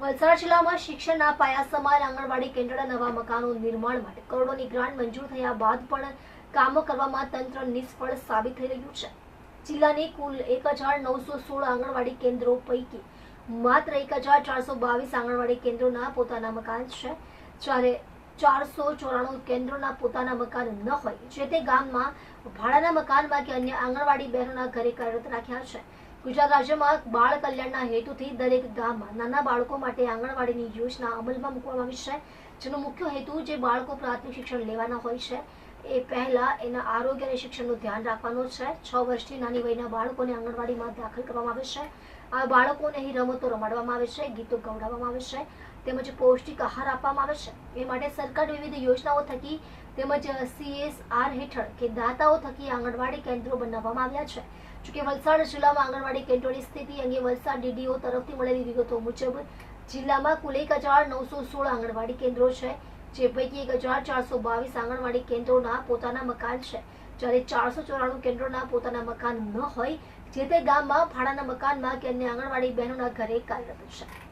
વલસાડ જિલ્લામાં શિક્ષણના પાયા સમાન આંગણવાડી કેન્દ્રના નવા મકાનો નિર્માણ માટે કરોડોની ગ્રાન્ટ મંજૂર થયા બાદ પણ કામો કરવામાં તંત્ર નિષ્ફળ સાબિત થઈ રહ્યું છે. જિલ્લાની કુલ એક હજાર નવસો સોળ આંગણવાડી કેન્દ્રો પૈકી માત્ર એક હજાર ચારસો બાવીસ આંગણવાડી કેન્દ્રોના પોતાના મકાન છે. જ્યારે ચારસો ચોરાણું કેન્દ્રોના પોતાના મકાન ન હોય, જે તે ગામમાં ભાડાના મકાનમાં કે અન્ય આંગણવાડી બહેનોના ઘરે કાર્યરત રાખ્યા છે. ગુજરાત રાજ્યમાં બાળ કલ્યાણના હેતુથી દરેક ગામમાં નાના બાળકો માટે આંગણવાડીની યોજના અમલમાં મૂકવામાં આવી છે. જેનો મુખ્ય હેતુ જે બાળકો પ્રાથમિક શિક્ષણ લેવાના હોય છે. એ પહેલા એના આરોગ્ય અને શિક્ષણનું ધ્યાન રાખવાનું છે. છ વર્ષથી નાની વયના બાળકોને આંગણવાડીમાં દાખલ કરવામાં આવે છે. આ બાળકોને અહીં રમતો રમાડવામાં આવે છે, ગીતો ગવડાવવામાં આવે છે, તેમજ પૌષ્ટિક આહાર આપવામાં આવે છે. એ માટે સરકાર વિવિધ યોજનાઓ થકી તેમજ સીએસઆર હેઠળ કે દાતાઓ થકી આંગણવાડી કેન્દ્રો બનાવવામાં આવ્યા છે. જોકે વલસાડ જિલ્લામાં આંગણવાડી કેન્દ્રોની સ્થિતિ અંગે વલસાડ ડીડીઓ તરફથી મળેલી વિગતો મુજબ જિલ્લામાં કુલ એક હજાર નવસો સોળ આંગણવાડી કેન્દ્રો છે. જે પૈકી એક હજાર ચારસો બાવીસ આંગણવાડી કેન્દ્રોના પોતાના મકાન છે. જ્યારે ચારસો ચોરાણું કેન્દ્રોના પોતાના મકાન ન હોય, જે તે ગામમાં, ભાડાના મકાનમાં કે અન્ય આંગણવાડી બહેનોના ઘરે કાર્યરત છે.